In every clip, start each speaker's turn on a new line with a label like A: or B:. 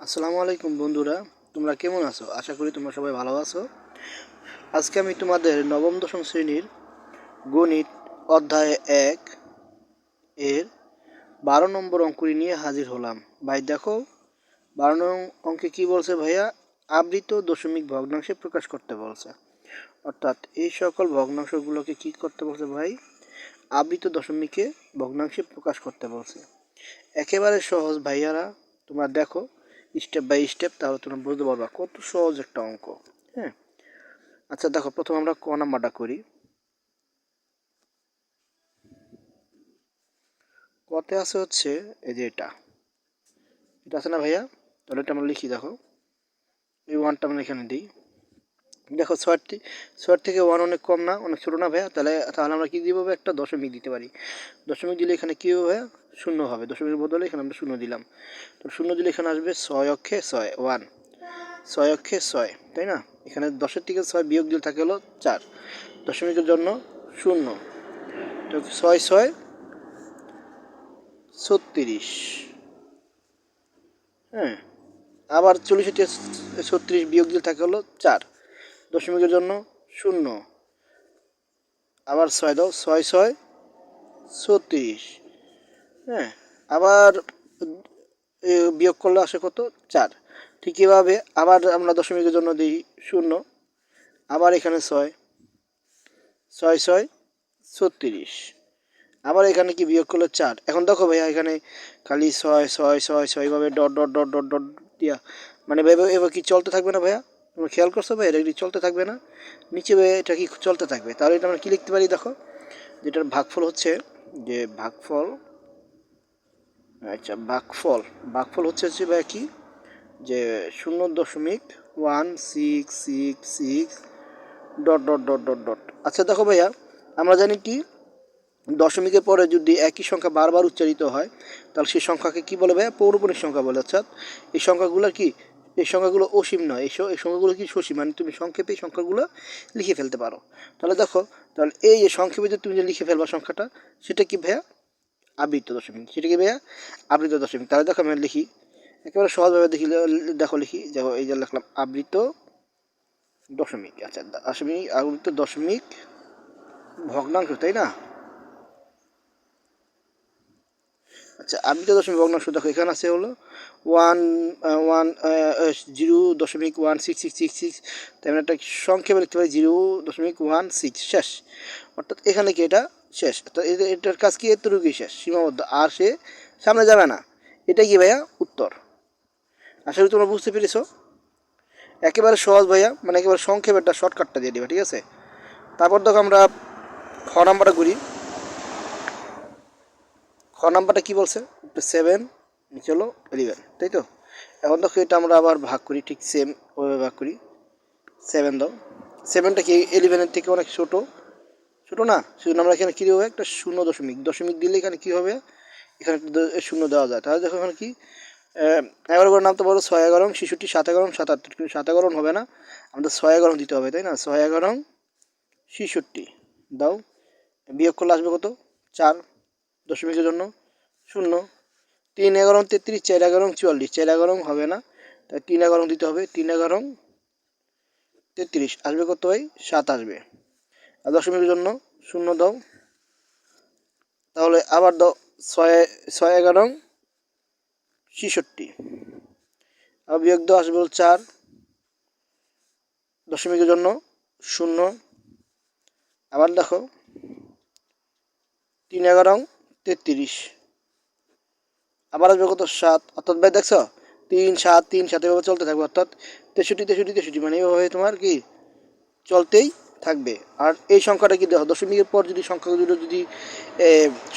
A: আসসালামু আলাইকুম বন্ধুরা, তোমরা কেমন আছো? আশা করি তোমরা সবাই ভালো আছো। আজকে আমি তোমাদের নবম, দশম শ্রেণির গণিত অধ্যায় এক এর বারো নম্বর অঙ্কুরি নিয়ে হাজির হলাম। ভাই, দেখো, বারো নং অঙ্কে কি বলছে ভাইয়া? আবৃত দশমিক ভগ্নাংশে প্রকাশ করতে বলছে। অর্থাৎ এই সকল ভগ্নাংশগুলোকে কি করতে বলছে ভাই? আবৃত দশমিকে ভগ্নাংশে প্রকাশ করতে বলছে। একেবারে সহজ ভাইয়ারা, তোমরা দেখো স্টেপ বাই স্টেপ তাহলে তোমরা বুঝতে পারবা কত সহজ একটা অঙ্ক হ্যাঁ? আচ্ছা দেখো, প্রথম আমরা ক নাম্বারটা করি। কতে আছে হচ্ছে, এই যে এটা। এটা আছে না ভাইয়া? তাহলে এটা আমরা লিখি, দেখো। এই ওয়ানটা আমরা এখানে দিই। দেখো ছয় থে- ছয় থেকে ওয়ান অনেক কম না, অনেক ছোটো না ভাইয়া? তাহলে তাহলে আমরা কী দিব একটা দশমিক দিতে পারি। দশমিক দিলে এখানে কী হবে ভাইয়া? শূন্য হবে। দশমিকের বদলে এখানে আমরা শূন্য দিলাম। তো শূন্য দিলে এখানে আসবে ছয় অক্ষে ছয় ওয়ান ছয় অক্ষে ছয়, তাই না? এখানে দশের থেকে ছয় বিয়োগ দিলে থাকে হলো চার। দশমিকের জন্য শূন্য। তো ছয় ছয়, ছত্রিশ। হ্যাঁ আবার চল্লিশ থেকে ছত্রিশ বিয়োগ দিলে থাকে হলো চার। দশমিকের জন্য শূন্য। আবার ছয় দাও, ছয় ছয়, ছত্রিশ। হ্যাঁ আবার বিয়োগ করলে আসে কত? চার। ঠিক এভাবে আবার আমরা দশমিকের জন্য দিই শূন্য। আবার এখানে ছয়। ছয় ছয়, ছত্রিশ। আবার এখানে কি বিয়োগ করলে চার? এখন দেখো ভাইয়া, এখানে খালি ছয় ছয় ছয় ছয় এভাবে dot dot dot dot dot দিয়া। মানে এবার কি চলতে থাকবে না ভাইয়া? তোমরা খেয়াল করছ ভাই এটা কি চলতে থাকবে না? নিচে এটা কি চলতে থাকবে? তাহলে এটা আমরা কী লিখতে পারি দেখো? যেটার ভাগফল হচ্ছে, যে ভাগফল আচ্ছা ভাগফল ভাগফল হচ্ছে হচ্ছে ভাইয়া কি? যে শূন্য দশমিক one six six six dot dot dot dot dot. আচ্ছা দেখো ভাইয়া, আমরা জানি কি? দশমিকের পরে যদি একই সংখ্যা বারবার উচ্চারিত হয়, তাহলে সেই সংখ্যাকে কি বলে ভাইয়া? পৌরপণিক সংখ্যা বলে। অর্থাৎ এই সংখ্যাগুলো কি? এই সংখ্যাগুলো অসীম নয়। এই এই সংখ্যাগুলো কি সসীম? মানে তুমি সংক্ষেপে এই সংখ্যাগুলো লিখে ফেলতে পারো। তাহলে দেখো, তাহলে এই সংক্ষেপে যে তুমি যে লিখে ফেলবা সংখ্যাটা, সেটা কি ভাইয়া? আবৃত দশমিক। সেটা কি ভাইয়া আবৃত দশমিক। তাহলে দেখো আমি লিখি। একেবারে সহজভাবে দেখি, দেখো লিখি, দেখো এই যে লিখলাম আবৃত দশমিক। আচ্ছা দশমিক আবৃত দশমিক ভগ্নাংশ, তাই না? আচ্ছা আবৃত দশমিক ভগ্নাংশ দেখো, এখানে আছে হলো ওয়ান ওয়ান জিরো দশমিক one six six six six তেমন একটা সংক্ষেপে লিখতে পারি জিরো দশমিক ওয়ান সিক্স শেষ অর্থাৎ এখানে কি এটা শেষ। এদের- এটার কাজ কি? এতটুকুই শেষ। সীমাবদ্ধ। আর সে সামনে যাবে না। এটা কি ভাইয়া? উত্তর। আশা করি তোমরা বুঝতে পেরেছ। একেবারে সহজ ভাইয়া। মানে একেবারে সংক্ষেপে একটা শর্টকাটটা দিয়ে দিবা, ঠিক আছে? তারপর দেখো আমরা খ নাম্বারটা করি খ নাম্বারটা কী বলছে? সেভেন নিচে হলো ইলেভেন তাই তো? এখন দেখো এটা আমরা আবার ভাগ করি, ঠিক সেম ওইভাবে ভাগ করি। সেভেন দাও। সেভেনটা কি? ইলেভেনের থেকে অনেক ছোটো। ছোটো না, সেজন্য আমরা এখানে কী দেবো? একটা শূন্য দশমিক। দশমিক দিলে এখানে কী হবে? এখানে শূন্য দেওয়া যায়। তাহলে দেখো এখানে কি? এগারো করে নামতে পারো ছয় এগারো শিশুটি সাত এগারো, সাতাত্তর। কিন্তু সাত এগারো হবে না। আমাদের ছয় এগারো দিতে হবে, তাই না? ছয় এগারো, ছিষট্টি। দাও। বিয়োগ করলে আসবে কত? চার দশমিকের জন্য শূন্য। তিন এগারো, তেত্রিশ, চার এগারো, চুয়াল্লিশ। চার এগারো হবে না। তাই তিন এগারো দিতে হবে। তিন এগারো, তেত্রিশ। আসবে কত ভাই? সাত আসবে। আর দশমিকের জন্য শূন্য দাও। তাহলে আবার দাও ছয় ছয় এগারো, ছিষট্টি। আর বিয়োগ দাও, আসবে চার। দশমিকের জন্য শূন্য। আবার দেখো, তিন এগারো, তেত্রিশ। আবার আসবে কত? সাত। অর্থাৎ ভাই দেখছ, তিন, সাত তিন, সাত এভাবে চলতে থাকবে। অর্থাৎ তেষট্টি তেষট্টি তেষট্টি মানে এভাবে তোমার কি? চলতেই থাকবে আর এই সংখ্যাটা কি দশমিকের পর যদি সংখ্যাগুলো যদি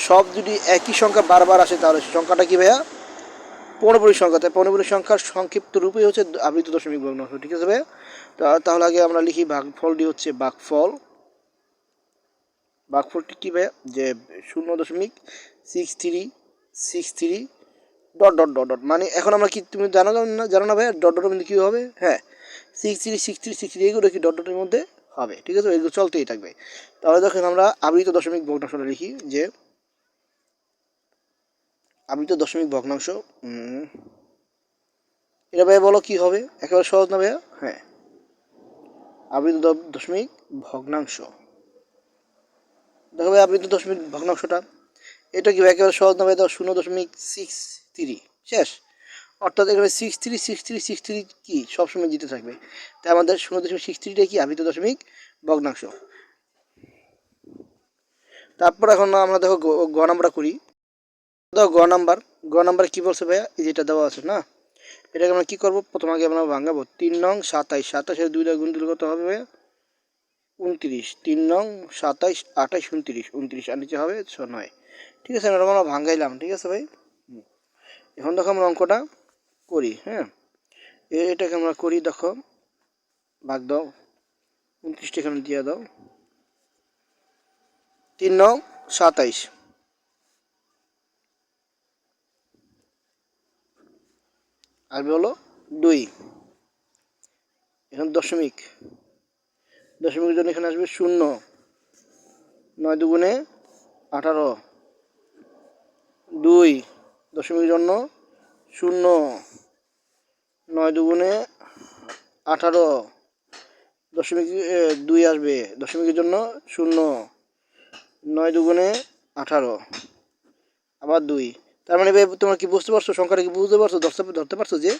A: সব যদি একই সংখ্যা বারবার আসে তাহলে সংখ্যাটা কি ভাইয়া পৌনপরিক সংখ্যা তাই পৌনপরিক সংখ্যার সংক্ষিপ্ত রূপেই হচ্ছে আবৃত দশমিক ভগ্নাংশ ঠিক আছে ভাইয়া তাহলে আগে আমরা লিখি ভাগফলটি হচ্ছে ভাগফল ভাগফলটি কী ভাইয়া যে শূন্য দশমিক six three six three dot dot dot dot মানে এখন আমরা কি তুমি জানো না জানো না ভাইয়া ডট ডটের মধ্যে কী হবে হ্যাঁ six three six three six three এগুলো কি ডট ডটের মধ্যে হবে, ঠিক আছে? এগুলো চলতেই থাকবে। তাহলে দেখেন আমরা আবৃত দশমিক ভগ্নাংশটা লিখি যে, আবৃত দশমিক ভগ্নাংশ এটা ভাইয়া বলো কি হবে? একেবারে সহজ না ভাইয়া? হ্যাঁ। আবৃত দশমিক ভগ্নাংশ। দেখো ভাই আবৃত দশমিক ভগ্নাংশটা। এটা কি ভাই একেবারে সহজ না ভাই শূন্য দশমিক সিক্স থ্রি শেষ? অর্থাৎ এখানে six three six three six three কি? সবসময় জিতে থাকবে। তাই আমাদের শূন্য দশমিক সিক্স থ্রিটা কি? আবৃত দশমিক ভগ্নাংশ। তারপর এখন আমরা দেখো গ- নাম্বারটা করি। দেখো গ নাম্বার। গ নাম্বার কী বলছে ভাইয়া? এই যেটা দেওয়া আছে না? এটাকে আমরা কী করব? প্রথম আগে আমরা ভাঙাবো। তিন নং সাতাইশ। সাতাশের দুইটা গুণ দিলে কত হবে ভাইয়া? উনত্রিশ। তিন নং সাতাইশ, আঠাইশ, উনত্রিশ। উনত্রিশ আর নিচে হবে ছ নয়। ঠিক আছে আমরা ভাঙাইলাম। ঠিক আছে ভাই। এখন দেখো আমরা অঙ্কটা করি হ্যাঁ? এটাকে আমরা করি, দেখো ভাগ দাও, উনত্রিশটা এখানে দিয়ে দাও। তিন নং, সাতাইশ। আসবে হলো দুই। এখন দশমিক। দশমিকের জন্য এখানে আসবে শূন্য। নয় দুগুণে আঠারো। দুই। দশমিকের জন্য শূন্য। নয় দুগুণে আঠারো দশমিক দুই আসবে। দশমিকের জন্য শূন্য। নয় দুগুণে আঠারো। আবার দুই। তার মানে ভাই, তোমরা কি বুঝতে পারছ? সংখ্যাটা কি বুঝতে পারছ? ধরতে ধরতে পারছ যে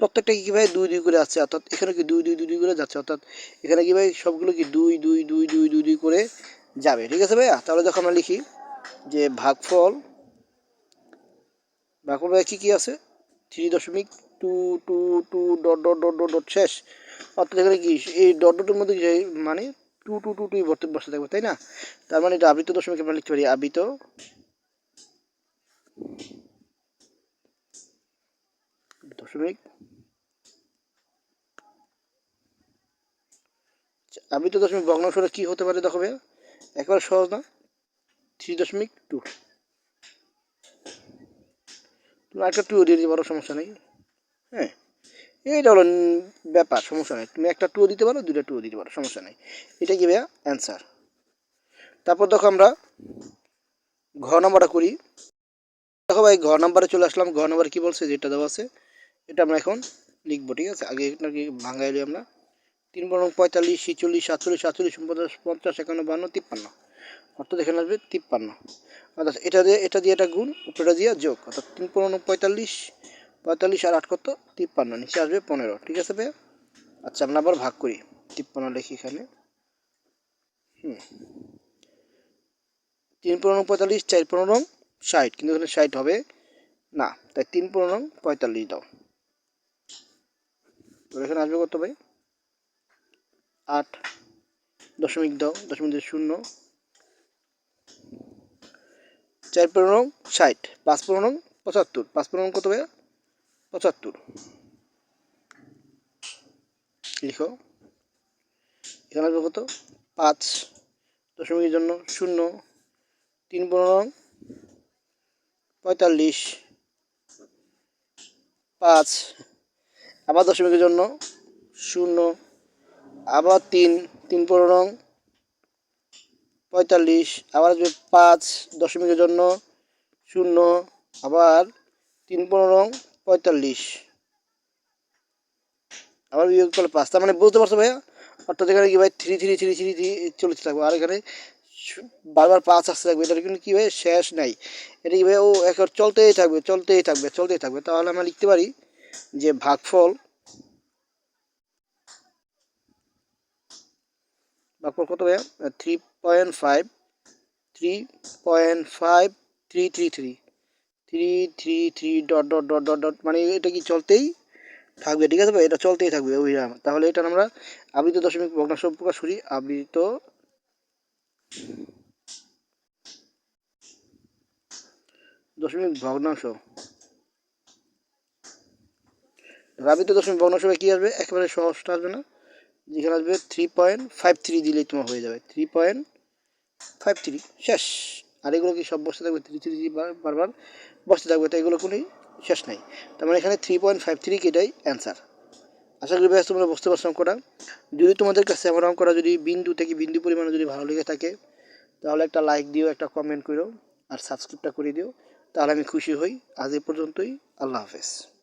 A: প্রত্যেকটা কি ভাই দুই দুই করে আছে অর্থাৎ এখানে কি দুই দুই দুই দুই করে যাচ্ছে? অর্থাৎ এখানে কি ভাই সবগুলো কি দুই দুই দুই দুই দুই দুই করে যাবে। ঠিক আছে ভাইয়া? তাহলে দেখো আমরা লিখি যে ভাগফল ভাগফল ভাই কী কী আছে? থ্রি দশমিক two two two, dot dot dot dot dot, শেষ। অর্থাৎ এখানে কি, এই ডট, ডটের মধ্যে মানে টু টু টু, টুই ভর্তি বসে থাকবে, তাই না? তার মানে এটা আবৃত দশমিক আমরা লিখতে পারি আবৃত দশমিক। আবৃত দশমিক ভগ্নাংশটা কি হতে পারে দেখো একেবারে সহজ না? থ্রি দশমিক টু। তুমি একটা টু দিয়ে দিতে পারো, সমস্যা নেই। হ্যাঁ এইটা হলো ব্যাপার, সমস্যা নেই। তুমি একটা টুও দিতে পারো, দুইটা টুও দিতে পারো, সমস্যা নেই। এটা কি ভাইয়া? অ্যান্সার তারপর দেখো আমরা ঘ নাম্বারটা করি। দেখো ভাই, ঘ নাম্বারে চলে আসলাম। ঘ নাম্বারে কী বলছে? যেটা দেওয়া আছে, এটা আমরা এখন লিখব, ঠিক আছে? আগে এটা কি ভাঙাইলি আমরা? তিন বরং পঁয়তাল্লিশ, ছিচল্লিশ, সাতচল্লিশ সাতচল্লিশ, পঞ্চাশ পঞ্চাশ, একান্ন, বান্ন, তিপ্পান্ন। অর্থাৎ এখানে আসবে তিপ্পান্ন। অর্থাৎ এটা দিয়ে এটা দিয়ে এটা গুণ, উপরেটা দিয়ে যোগ। অর্থাৎ তিন পনেরো পঁয়তাল্লিশ পঁয়তাল্লিশ আর আট কত? তিপ্পান্ন। নিচে আসবে পনেরো। ঠিক আছে ভাইয়া? আচ্ছা আমরা আবার ভাগ করি। তিপ্পান্ন লিখি এখানে। হুম। তিন পনেরো পঁয়তাল্লিশ, চার পনেরো ষাট। কিন্তু এখানে ষাট হবে। না, তাই তিন পনেরো পঁয়তাল্লিশ দাও। তো এখানে আসবে কত ভাই? আট দশমিক দাও। দশমিক শূন্য। চার পনেরো ষাট। পাঁচ পনেরো পঁচাত্তর। পাঁচ পনেরো কত ভাইয়া? পঁচাত্তর। লিখো। এখানে আসবে কত? পাঁচ দশমিকের জন্য শূন্য। তিন পনেরো পঁয়তাল্লিশ। পাঁচ আবার দশমিকের জন্য শূন্য। আবার তিন তিন পনেরো পঁয়তাল্লিশ। আবার আসবে পাঁচ দশমিকের জন্য শূন্য। আবার তিন পনেরো পঁয়তাল্লিশ। আবার বিয়োগ করলে পাঁচ। তার মানে বুঝতে পারছ ভাইয়া? অর্থাৎ এখানে কি ভাই three three three three three চলতে থাকবে। আর এখানে বারবার পাঁচ আসতে থাকবে। এটার কিন্তু কী ভাই? শেষ নাই। এটা কি ভাই? ও একবার চলতেই থাকবে চলতেই থাকবে চলতেই থাকবে। তাহলে আমরা লিখতে পারি যে ভাগফল ভাগফল কত ভাইয়া? Three point five three point five three three three three three three dot dot dot dot dot মানে এটা কি চলতেই থাকবে, ঠিক আছে ভাই? এটা চলতেই থাকবে ওই তাহলে এটা আমরা আবৃত দশমিক ভগ্নাংশ প্রকাশ করি, আবৃত দশমিক ভগ্নাংশ। আবৃত দশমিক ভগ্নাংশ কী আসবে? একেবারে সহজটা আসবে না। যেখানে আসবে থ্রি পয়েন্ট ফাইভ থ্রি দিলেই তোমার হয়ে যাবে। থ্রি পয়েন্ট ফাইভ থ্রি শেষ। আর এগুলো কি সব বসতে থাকবে? থ্রি থ্রি বারবার। বসতে থাকবে, তো এগুলো কোনোই শেষ নাই। তার মানে এখানে থ্রি পয়েন্ট ফাইভ থ্রি কেটাই অ্যান্সার আশা করি ব্যাস তোমরা বুঝতে পারছ অঙ্কটা। যদি তোমাদের কাছে আমার অঙ্কটা যদি বিন্দু থেকে বিন্দু পরিমাণে যদি ভালো লেগে থাকে, তাহলে একটা লাইক দিও, একটা কমেন্ট করো, আর সাবস্ক্রাইবটা করে দিও। তাহলে আমি খুশি হই। আজ এ পর্যন্তই। আল্লাহ হাফেজ।